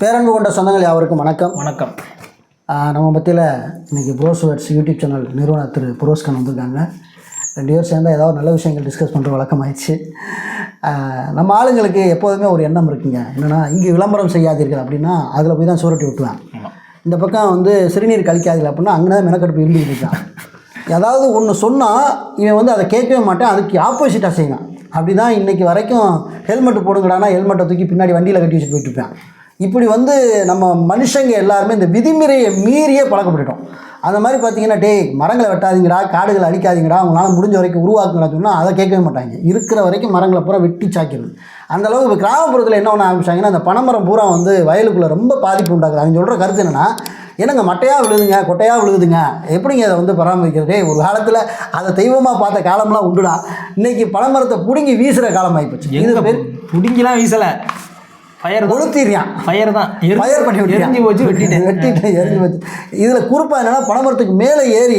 பேரன்பு கொண்ட சொந்தங்கள் யாவருக்கும் வணக்கம். வணக்கம். நம்ம மத்தியில் இன்றைக்கி ப்ரோஸ் வேர்ட்ஸ் யூடியூப் சேனல் நிறுவனர் திரு புரோஸ்கன் வந்திருக்காங்க. ரெண்டு பேர் சேர்ந்து ஏதாவது நல்ல விஷயங்கள் டிஸ்கஸ் பண்ணுற வழக்கமாயிடுச்சு. நம்ம ஆளுங்களுக்கு எப்போதுமே ஒரு எண்ணம் இருக்குங்க. என்னென்னா இங்கே விளம்பரம் செய்யாதீர்கள் அப்படின்னா அதில் போய் தான் சுரட்டி விட்டுவேன் இந்த பக்கம் வந்து சிறுநீர் கழிக்காதீர்கள் அப்படின்னா அங்கே தான் மெனக்கடுப்பு இருந்துகிட்டு இருக்கான். ஏதாவது ஒன்று சொன்னால் இவன் வந்து அதை கேட்கவே மாட்டான் அதுக்கு ஆப்போசிட்டாக செய்வான். அப்படி தான் இன்றைக்கி வரைக்கும் ஹெல்மெட் போடுங்கடானா ஹெல்மெட்டை தூக்கி பின்னாடி வண்டியில் கட்டி வச்சுட்டு போயிட்டு இருப்பேன். இப்படி வந்து நம்ம மனுஷங்க எல்லாருமே இந்த விதிமுறையை மீறியே பழக்கப்பட்டுட்டோம். அந்த மாதிரி பார்த்தீங்கன்னா டேய் மரங்களை வெட்டாதீங்கடா காடுகளை அழிக்காதீங்கடா உங்களால் முடிஞ்ச வரைக்கும் உருவாக்குங்கடா சொன்னால் அதை கேட்கவே மாட்டாங்க. இருக்கிற வரைக்கும் மரங்களை பூரா வெட்டி சாக்கிடுது அந்த அளவுக்கு இப்போ கிராமப்புறத்தில் என்ன பண்ண ஆரம்பிச்சாங்கன்னா அந்த பனைமரம் பூரா வந்து வயலுக்குள்ளே ரொம்ப பாதிப்பு உண்டாக்குது. அவங்க சொல்கிற கருத்து என்னென்னா என்னங்க மட்டையாக விழுதுங்க கொட்டையாக விழுகுதுங்க எப்படிங்க அதை வந்து பராமரிக்கிறது? ஒரு காலத்தில் அதை தெய்வமாக பார்த்த காலம்லாம் உண்டுடா. இன்னைக்கு பனைமரத்தை பிடுங்கி வீசுகிற காலம் ஆகிப்போச்சு இது பேர் புடிங்கலாம் வீசல? ஃபயர் கொளுத்திடுறான் ஃபயர் தான். ஃபயர் பண்ணி. எரிஞ்சு போச்சு வெட்டிட்டேன். வெட்டிட்டேன் எரிஞ்சு போச்சு. இதில் குறிப்பாக என்னன்னா பனைமரத்துக்கு மேலே ஏறி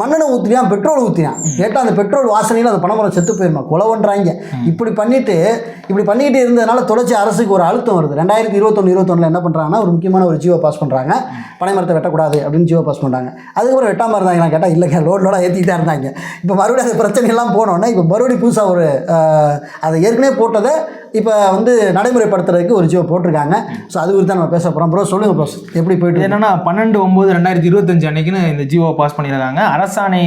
மண்ணெண்ணை ஊற்றினான் பெட்ரோல் ஊற்றினான் கேட்டால் அந்த பெட்ரோல் வாசனையில் அந்த பனைமரம் செத்து போயிருமா? கொலவன்றாங்க இப்படி பண்ணிட்டு இப்படி பண்ணிக்கிட்டு இருந்ததுனால தொடர்ச்சி அரசுக்கு ஒரு அழுத்தம் வருது. ரெண்டாயிரத்தி இருபத்தொன்று இருபத்தொன்னில் என்ன பண்ணுறாங்கன்னா ஒரு முக்கியமான ஒரு ஜியோ பாஸ் பண்ணுறாங்க பனைமரத்தை வெட்டக்கூடாது அப்படின்னு ஜியோ பாஸ் பண்ணுறாங்க அதுக்கப்புறம் வெட்டாமல் இருந்தாங்களா? கேட்டால் இல்லைங்க லோட் லோடாக ஏற்றிட்டு தான் இருந்தாங்க. இப்போ மறுபடியும் அந்த பிரச்சனையெல்லாம் போனோன்னே இப்போ மறுபடியும் புதுசாக ஒரு அதை ஏற்கனவே போட்டதை இப்போ வந்து நடைமுறைப்படுத்துறதுக்கு ஒரு ஜியோ போட்டிருக்காங்க. ஸோ அது குறித்து நம்ம பேச போகிறோம் ப்ரோ சொல்லுங்கள் ப்ரோஸ் எப்படி போயிட்டு? என்னன்னா பன்னெண்டு ஒன்பது ரெண்டாயிரத்தி இருபத்தஞ்சு அன்னைக்குன்னு இந்த ஜியோ பாஸ் பண்ணியிருக்காங்க. அரசாணை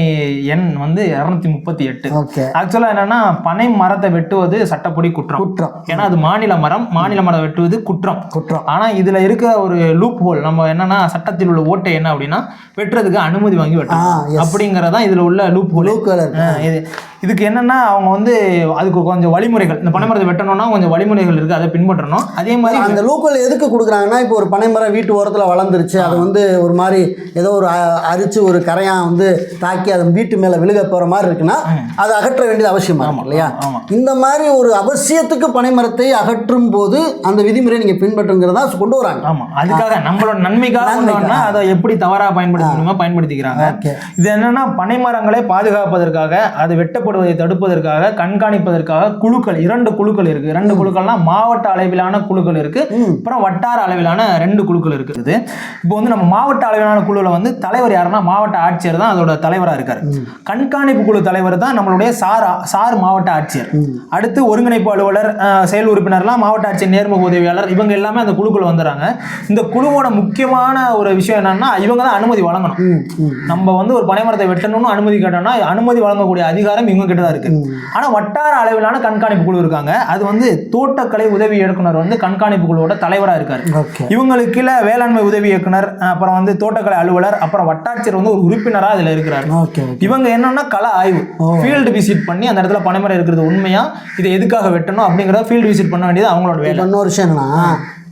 எண் வந்து இரநூத்தி முப்பத்தி எட்டு. ஓகே. ஆக்சுவலாக என்னன்னா பனை மரத்தை வெட்டுவது சட்டப்படி குற்றம். குற்றம். ஏன்னா அது மாநில மரம் மாநில மரம் வெட்டுவது குற்றம். குற்றம். ஆனா இதுல இருக்க ஒரு லூப் ஹோல் நம்ம என்னன்னா சட்டத்தில் உள்ள ஓட்டை என்ன அப்படின்னா வெட்டுறதுக்கு அனுமதி வாங்கி வெட்டணும். அப்படிங்கறதான் இதுல உள்ள லூப் ஹோல் இது இதுக்கு என்னன்னா அவங்க வந்து அதுக்கு கொஞ்சம் வழிமுறைகள் இந்த பனைமரத்தை வெட்டணும்னா கொஞ்சம் வழிமுறைகள் இருக்கு அதை பின்பற்றணும். அதே மாதிரி அந்த லூக்கல் எதுக்கு கொடுக்குறாங்கன்னா இப்போ ஒரு பனைமரம் வீட்டு ஓரத்தில் வளர்ந்துருச்சு அது வந்து ஒரு மாதிரி ஏதோ ஒரு அரிச்சு ஒரு கரையான் வந்து தாக்கி அது வீட்டு மேலே விழுக போகிற மாதிரி இருக்குன்னா அதை அகற்ற வேண்டியது அவசியமா இருக்கும் இல்லையா? இந்த மாதிரி ஒரு அவசியத்துக்கு பனைமரத்தை அகற்றும் போது அந்த விதிமுறையை நீங்கள் பின்பற்றுங்கிறதா கொண்டு வராங்க. ஆமா அதுக்காக நம்மளோட நன்மைக்காக அதை எப்படி தவறா பயன்படுத்த முடியுமோ பயன்படுத்திக்கிறாங்க. இது என்னன்னா பனை மரங்களை பாதுகாப்பதற்காக அது வெட்டப்படுவதை தடுப்பதற்காக கண்காணிப்பதற்காக குழுக்கள் இரண்டு குழுக்கள் இருக்கு. இரண்டு குழுக்கள்னா மாவட்ட அளவிலான குழுக்கள் இருக்கு. அப்புறம் வட்டார அளவிலான ரெண்டு குழுக்கள் இருக்குது இப்போ வந்து நம்ம மாவட்ட அளவிலான குழுவில் வந்து தலைவர் யாருன்னா மாவட்ட ஆட்சியர் தான் அதோட தலைவராக இருக்காரு. கண்காணிப்பு குழு தலைவர் தான் நம்மளுடைய சார் சார் மாவட்ட ஆட்சியர். அடுத்து ஒருங்கிணைப்பு அலுவலர் செயல் உறுப்பினர்லாம் மாவட்ட ஆட்சியர் நேர்முக உதவியாளர் இவங்க எல்லாமே அந்த குழுக்குள்ள வந்துடுறாங்க இந்த குழுவோட முக்கியமான ஒரு விஷயம் என்னன்னா இவங்க தான் அனுமதி வழங்கணும். நம்ம வந்து ஒரு பனைமரத்தை வெட்டணும்னு அனுமதி கேட்டோம்னா அனுமதி வழங்கக்கூடிய அதிகாரம் இவங்க கிட்ட தான் இருக்கு. ஆனா வட்டார அளவிலான கண்காணிப்பு குழு இருக்காங்க. அது வந்து தோட்டக்கலை உதவி இயக்குனர் வந்து கண்காணிப்பு குழுவோட தலைவரா இருக்காரு. இவங்களுக்கு கீழே வேளாண்மை உதவி இயக்குனர் அப்புறம் வந்து தோட்டக்கலை அலுவலர் அப்புறம் வட்டாட்சியர் வந்து ஒரு உறுப்பினரா இதுல இருக்கிறாரு. இவங்க என்னன்னா கள ஆய்வு. ஃபீல்டு விசிட் பண்ணி அந்த இடத்துல பனைமரம் இருக்கிறது உண்மையா இதை எதுக்காக வெட்டணும் அப்படிங்கறத ஃபீல்டு விசிட் பண்ண வேண்டியது அவங்களோட வேலை. இன்னொரு விஷயம் என்னன்னா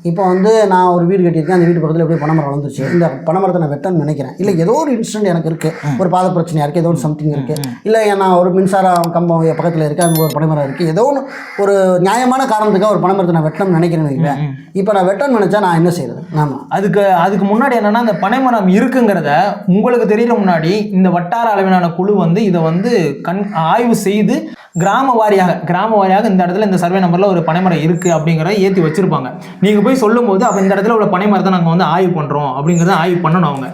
இப்போ வந்து நான் ஒரு வீடு கட்டியிருக்கேன் அந்த வீட்டு பக்கத்தில் எப்படி பனைமரம் வளர்ந்துருச்சு. இந்த பனைமரத்தை நான் வெட்டணும்னு நினைக்கிறேன். இல்லை ஏதோ ஒரு இன்சிடென்ட் எனக்கு இருக்குது ஒரு பாத பிரச்சனையாக இருக்குது ஏதோ ஒரு சம்திங் இருக்குது இல்லை நான் ஒரு மின்சார கம்பம் பக்கத்தில் இருக்குது அங்கே ஒரு பனைமரம் இருக்குது ஏதோ ஒன்று ஒரு நியாயமான காரணத்துக்காக ஒரு பனைமரத்தை நான் வெட்டணும்னு நினைக்கிறேன்னு வைங்களேன் இப்போ நான் வெட்டணும்னு நினச்சா நான் என்ன செய்யறது ஆமாம் அதுக்கு அதுக்கு முன்னாடி என்னன்னா இந்த பனைமரம் இருக்குங்கிறத உங்களுக்கு தெரியல முன்னாடி இந்த வட்டார அளவிலான குழு வந்து இதை வந்து கண் ஆய்வு செய்து கிராம வாரியாக கிராம வாரியாக இந்த இடத்துல இந்த சர்வே நம்பரில் ஒரு பனைமரம் இருக்குது அப்படிங்கிறத ஏற்றி வச்சிருப்பாங்க. நீங்கள் போய் சொல்லும்போது அப்போ இந்த இடத்துல உள்ள பனைமரத்தை நாங்கள் வந்து ஆய்வு பண்ணுறோம் அப்படிங்கிறத ஆய்வு பண்ணணும் அவங்க.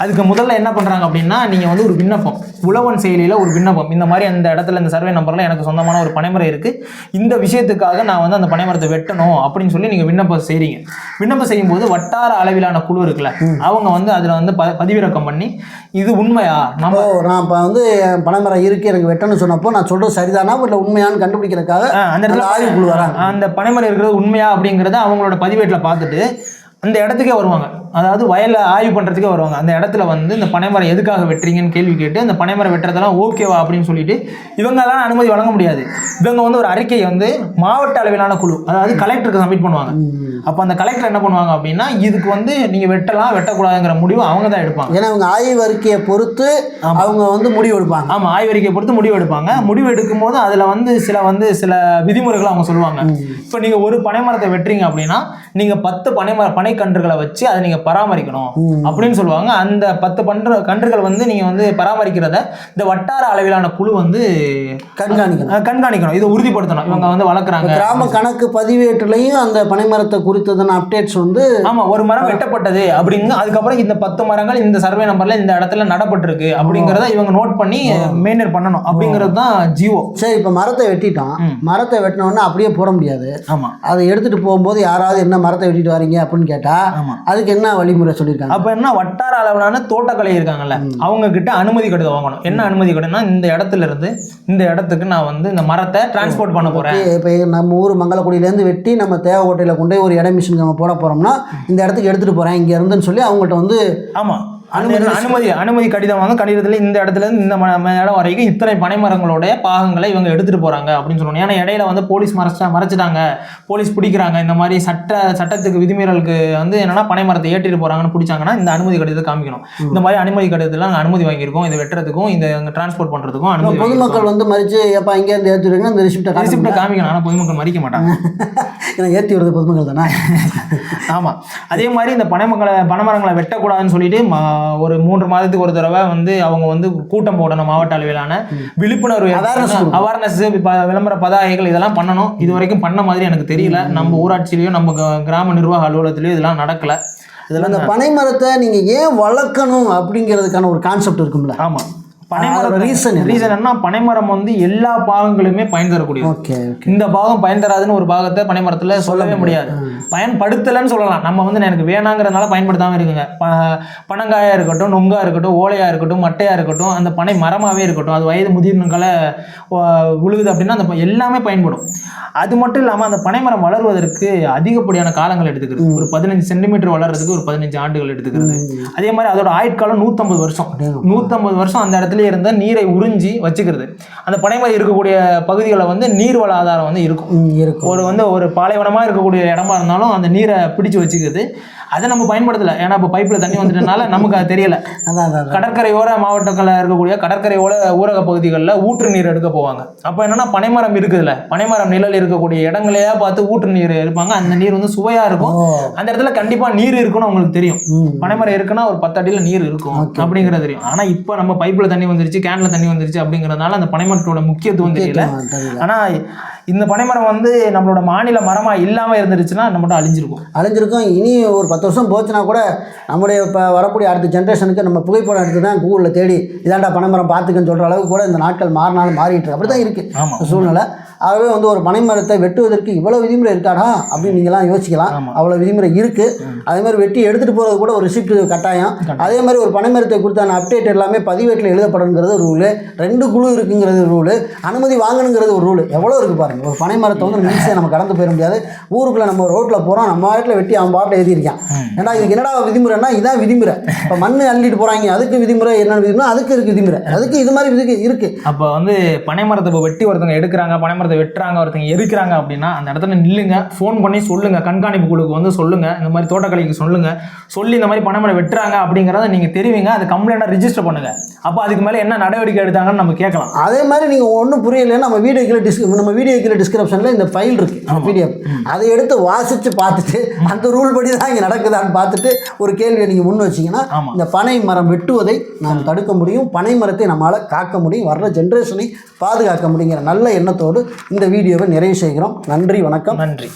அதுக்கு முதல்ல என்ன பண்றாங்க அப்படின்னா நீங்க வந்து ஒரு விண்ணப்பம் உழவன் செயலியில ஒரு விண்ணப்பம். இந்த மாதிரி அந்த இடத்துல இந்த சர்வே நம்பர்ல எனக்கு சொந்தமான ஒரு பனைமரம் இருக்கு. இந்த விஷயத்துக்காக நான் வந்து அந்த பனைமரத்தை வெட்டணும் அப்படின்னு சொல்லி நீங்க விண்ணப்பம் செய்றீங்க. விண்ணப்பம் செய்யும்போது வட்டார அளவிலான குழு இருக்குல்ல அவங்க வந்து அதுல வந்து ப- பதிவிறக்கம் பண்ணி இது உண்மையா? நம்ம நான் இப்போ வந்து பனைமரம் இருக்குது எனக்கு வெட்டணும்னு சொன்னப்போ நான் சொல்கிறது சரிதானா இல்லை உண்மையான்னு கண்டுபிடிக்கிறதுக்காக அந்த இடத்துல ஆய்வு குழு வராங்க? அந்த பனைமரம் இருக்கிறது உண்மையா அப்படிங்கிறத அவங்களோட பதிவேட்டில் பார்த்துட்டு அந்த இடத்துக்கே வருவாங்க. அதாவது வயல்ல ஆய்வு பண்றதுக்கே வருவாங்க. அந்த இடத்துல வந்து இந்த பனைமரம் எதுக்காக வெட்டுறீங்கன்னு கேள்வி கேட்டு அந்த பனைமரம் வெட்டுறதெல்லாம் ஓகேவா அப்படின்னு சொல்லிட்டு இவங்கெல்லாம் அனுமதி வழங்க முடியாது. இவங்க வந்து ஒரு அறிக்கையை வந்து மாவட்ட அளவிலான குழு அதாவது கலெக்டருக்கு சப்மிட் பண்ணுவாங்க. அப்போ அந்த கலெக்டர் என்ன பண்ணுவாங்க அப்படின்னா இதுக்கு வந்து நீங்க வெட்டலாம் வெட்டக்கூடாதுங்கிற முடிவு அவங்க தான் எடுப்பாங்க. ஏன்னா அவங்க ஆய்வு அறிக்கையை பொறுத்து அவங்க வந்து முடிவு எடுப்பாங்க. ஆமா ஆய்வறிக்கை பொறுத்து முடிவு எடுப்பாங்க. முடிவு எடுக்கும் போது அதுல வந்து சில வந்து சில விதிமுறைகள் அவங்க சொல்லுவாங்க. இப்போ நீங்க ஒரு பனைமரத்தை வெட்டுறீங்க அப்படின்னா நீங்க பத்து பனைமர பனை பனை கன்றுகளை வச்சு அதை நீங்க பராமரிக்கணும் அப்படின்னு சொல்லுவாங்க. அந்த பத்து பன்று கன்றுகள் வந்து நீங்க வந்து பராமரிக்கிறத இந்த வட்டார அளவிலான குழு வந்து கண்காணிக்கணும். கண்காணிக்கணும். இதை உறுதிப்படுத்தணும். இவங்க வந்து வளர்க்குறாங்க. கிராம கணக்கு பதிவேட்டுலையும் அந்த பனைமரத்தை குறித்ததான அப்டேட்ஸ் வந்து ஆமா ஒரு மரம் வெட்டப்பட்டது அப்படின்னு அதுக்கப்புறம் இந்த பத்து மரங்கள் இந்த சர்வே நம்பர்ல இந்த இடத்துல நடப்பட்டிருக்கு அப்படிங்கறத இவங்க நோட் பண்ணி மெயின்டைன் பண்ணணும். அப்படிங்கிறது தான் ஜியோ. சரி இப்போ மரத்தை வெட்டிட்டான் மரத்தை வெட்டினோடனே அப்படியே போட முடியாது. ஆமா. அதை எடுத்துட்டு போகும்போது யாராவது என்ன மரத்தை வெட்டிட்டு வரீங்க அப்படின்னு கேட்டா ஆமா. அதுக்கு என்ன வழிமுறை சொல்லியிருக்காங்க? அப்ப என்ன வட்டார அளவிலான தோட்டக்கலை இருக்காங்கல்ல அவங்க கிட்ட அனுமதி கடிதம் வாங்கணும். என்ன அனுமதி கடிதம்னா இந்த இடத்துல இருந்து இந்த இடத்துக்கு நான் வந்து இந்த மரத்தை டிரான்ஸ்போர்ட் பண்ண போறேன். இப்போ நம்ம ஊர் மங்களக்குடியிலேருந்து வெட்டி நம்ம தேவக்கோட்டையில் கொண்டு போய் ஒரு இட மிஷின் நம்ம போட போகிறோம்னா இந்த இடத்துக்கு எடுத்துகிட்டு போகிறேன் இங்கே இருந்துன்னு சொல்லி அவங்கள்ட்ட வந்து ஆமா. அனுமதி அனுமதி அனுமதி. கடிதம் வாங்க கடிதத்துல இந்த இடத்துல இருந்து இந்த இடம் வரைக்கும் இத்தனை பனைமரங்களுடைய பாகங்களை இவங்க எடுத்துட்டு போறாங்க அப்படின்னு சொல்லணும். ஏன்னா இடையில வந்து போலீஸ் மறைச்சா மறைச்சிட்டாங்க. போலீஸ் பிடிக்கிறாங்க. இந்த மாதிரி சட்ட சட்டத்துக்கு விதிமீறலுக்கு வந்து என்னன்னா பனைமரத்தை ஏற்றிட்டு போறாங்கன்னு பிடிச்சாங்கன்னா இந்த அனுமதி கடிதத்தை காமிக்கணும். இந்த மாதிரி அனுமதி கடிதத்துல நாங்க அனுமதி வாங்கியிருக்கோம். இதை வெட்டுறதுக்கும் இந்த டிரான்ஸ்போர்ட் பண்றதுக்கும் அனுமதி. பொதுமக்கள் வந்து மறித்து எப்போ இங்கேருந்து ஏற்றிடுங்க இந்த ரிசிப்டை ரிசிப்டை காமிக்கணும். ஆனா பொதுமக்கள் மறிக்க மாட்டாங்க. ஏன்னா ஏற்றி வருது பொதுமக்கள் தானே? ஆமா. அதே மாதிரி இந்த பனைமரங்களை பனைமரங்களை வெட்டக்கூடாதுன்னு சொல்லிட்டு ஒரு மூன்று மாதத்துக்கு ஒரு தடவை வந்து அவங்க வந்து கூட்டம் போடணும் மாவட்ட அளவிலான விழிப்புணர்வு அவேர்னஸ் விளம்பர பதாகைகள் இதெல்லாம் பண்ணணும். இது வரைக்கும் பண்ண மாதிரி எனக்கு தெரியல. நம்ம ஊராட்சியிலயோ நம்ம கிராம நிர்வாக அலுவலகத்திலயோ இதெல்லாம் நடக்கல. இதெல்லாம் அந்த பனை மரத்தை நீங்கள் ஏன் வளர்க்கணும் அப்படிங்கிறதுக்கான ஒரு கான்செப்ட் இருக்கும்ல? ஆமா. அதோட பனைமரம் என்ன? ரீசன் என்ன பனைமரம் வந்து எல்லா பாகங்களுமே பயன் தரக்கூடியது. ஓகே இந்த பாகம் பயன் தராதுன்னு ஒரு பாகத்தை பனைமரத்துல சொல்லவே முடியாது. பயன்படுத்தலைன்னு சொல்லலாம். நம்ம வந்து எனக்கு வேணாங்கிறதுனால பயன்படுத்தாம இருக்குங்க. ப- பனங்காயா இருக்கட்டும் நொங்கா இருக்கட்டும் ஓலையா இருக்கட்டும் மட்டையா இருக்கட்டும் அந்த பனை மரமாவே இருக்கட்டும் அது வயது முதிர்வுகளை உழுகுது அப்படின்னா அந்த எல்லாமே பயன்படும். அது மட்டும் இல்லாம அந்த பனைமரம் வளர்வதற்கு அதிகப்படியான காலங்கள் எடுத்துக்கிறது. ஒரு பதினஞ்சு சென்டிமீட்டர் வளர்றதுக்கு ஒரு பதினஞ்சு ஆண்டுகள் எடுத்துக்கிறது. அதே மாதிரி அதோட ஆயுட்காலம் நூற்றம்பது வருஷம். நூற்றம்பது வருஷம் அந்த இடத்துல இருந்த நீரை உறிஞ்சி வச்சுக்கிறது. அந்த பனைமரம் இருக்கக்கூடிய பகுதிகளில் வந்து நீர்வள ஆதாரம் வந்து இருக்கும். இருக்கும். ஒரு வந்து ஒரு பாலைவனமாக இருக்கக்கூடிய இடமா இருந்தாலும் அந்த நீரை பிடிச்சு வச்சுக்குது. அதை நம்ம பயன்படுத்தலை. ஏன்னா இப்போ பைப்பில் தண்ணி வந்துட்டனால நமக்கு அது தெரியல. கடற்கரையோர மாவட்டங்களில் இருக்கக்கூடிய கடற்கரையோர ஊரக பகுதிகளில் ஊற்று நீர் எடுக்க போவாங்க. அப்போ என்னன்னா பனைமரம் இருக்குதுல்ல. பனைமரம் நிழல் இருக்கக்கூடிய இடங்களையா பார்த்து ஊற்று நீர் இருப்பாங்க அந்த நீர் வந்து சுவையா இருக்கும். அந்த இடத்துல கண்டிப்பா நீர் இருக்குன்னு அவங்களுக்கு தெரியும். பனைமரம் இருக்குன்னா ஒரு பத்து அடியில் நீர் இருக்கும் அப்படிங்கிறது தெரியும். ஆனா இப்போ நம்ம பைப்பில் தண்ணி வந்துருச்சு கேன்ல தண்ணி வந்துருச்சு அப்படிங்கிறதுனால அந்த பனைமரத்தோட முக்கியத்துவம் தெரியல. கேட்கலாம், தெரியல. ஆனா இந்த பனைமரம் வந்து நம்மளோட மாநில மரமா இல்லாம இருந்துருச்சுன்னா நம்மகிட்ட அழிஞ்சிருக்கும். அழிஞ்சிருக்கும். இனி ஒரு பத்து வருஷம் போச்சுன்னா கூட நம்முடைய இப்போ வரக்கூடிய அடுத்த ஜென்ரேஷனுக்கு நம்ம புகைப்படம் எடுத்து தான் கூகுளில் தேடி இதாண்டா பனைமரம் பார்த்துக்கன்னு சொல்கிற அளவுக்கு கூட இந்த நாட்கள் மாறினாலும் மாறிட்டு இருக்கு. அப்படி தான். இருக்குது சூழ்நிலை. ஆகவே வந்து ஒரு பனைமரத்தை வெட்டுவதற்கு இவ்வளோ விதிமுறை இருக்காடா அப்படின்னு நீங்களாம் யோசிக்கலாம். அவ்வளோ விதிமுறை இருக்குது அதே மாதிரி வெட்டி எடுத்துகிட்டு போகிறது கூட ஒரு ரிசிப்ட் கட்டாயம். அதே மாதிரி ஒரு பனைமரத்தை குறித்தான அப்டேட் எல்லாமே பதிவேட்டில் எழுதப்படணுங்கிறது ஒரு ரூலு ரெண்டு குழு இருக்குங்கிறது ரூலு அனுமதி வாங்கணுங்கிறது ஒரு ரூலு எவ்வளோ இருக்குது பாருங்க ஒரு பனைமரத்தை வந்து நிமிஷம் நம்ம கடந்து போயிட முடியாது. ஊருக்குள்ளே நம்ம ரோட்டில் போகிறோம் நம்ம வாட்டில் வெட்டி அவன் பாட்டில் எழுதியிருக்கான் ஏன்னா இதுக்கு என்னடா விதிமுறைன்னா இதான் விதிமுறை. இப்போ மண் அள்ளிட்டு போகிறாங்க அதுக்கு விதிமுறை என்ன விதிமுறை அதுக்கு இருக்குது விதிமுறை. அதுக்கு இது மாதிரி இதுக்கு இருக்குது அப்போ வந்து பனைமரத்தை இப்போ வெட்டி ஒருத்தவங்க எடுக்கிறாங்க பனைமரத்தை வெட்டுறாங்க ஒருத்தவங்க எரிக்கிறாங்க அப்படின்னா அந்த இடத்துல நில்லுங்க ஃபோன் பண்ணி சொல்லுங்க கண்காணிப்பு குழுக்கு வந்து சொல்லுங்க இந்த மாதிரி தோட்டக்கலைக்கு சொல்லுங்க சொல்லி இந்த மாதிரி பனைமரம் வெட்டுறாங்க அப்படிங்கிறத நீங்க தெரிவிங்க அது கம்ப்ளைண்டாக ரிஜிஸ்டர் பண்ணுங்க. அப்போ அதுக்கு மேலே என்ன நடவடிக்கை எடுத்தாங்கன்னு நம்ம கேட்கலாம். அதே மாதிரி நீங்கள் ஒன்றும் புரியலைன்னா நம்ம வீடியோ டிஸ்க் நம்ம வீடியோ கீழே டிஸ்கிரிப்ஷனில் இந்த ஃபைல் இருக்குது பிடிஎஃப் அதை எடுத்து வாசித்து பார்த்துட்டு அந்த ரூல் படி தான் இங்கே நடக்குதான்னு பார்த்துட்டு ஒரு கேள்வியை நீங்கள் முன் வச்சீங்கன்னா. இந்த பனை மரம் வெட்டுவதை நாம் தடுக்க முடியும் பனை மரத்தை நம்மளால் காக்க முடியும் வர்ற ஜென்ரேஷனை பாதுகாக்க முடியுங்கிற நல்ல எண்ணத்தோடு இந்த வீடியோவை நிறைவு செய்கிறோம். நன்றி வணக்கம். நன்றி.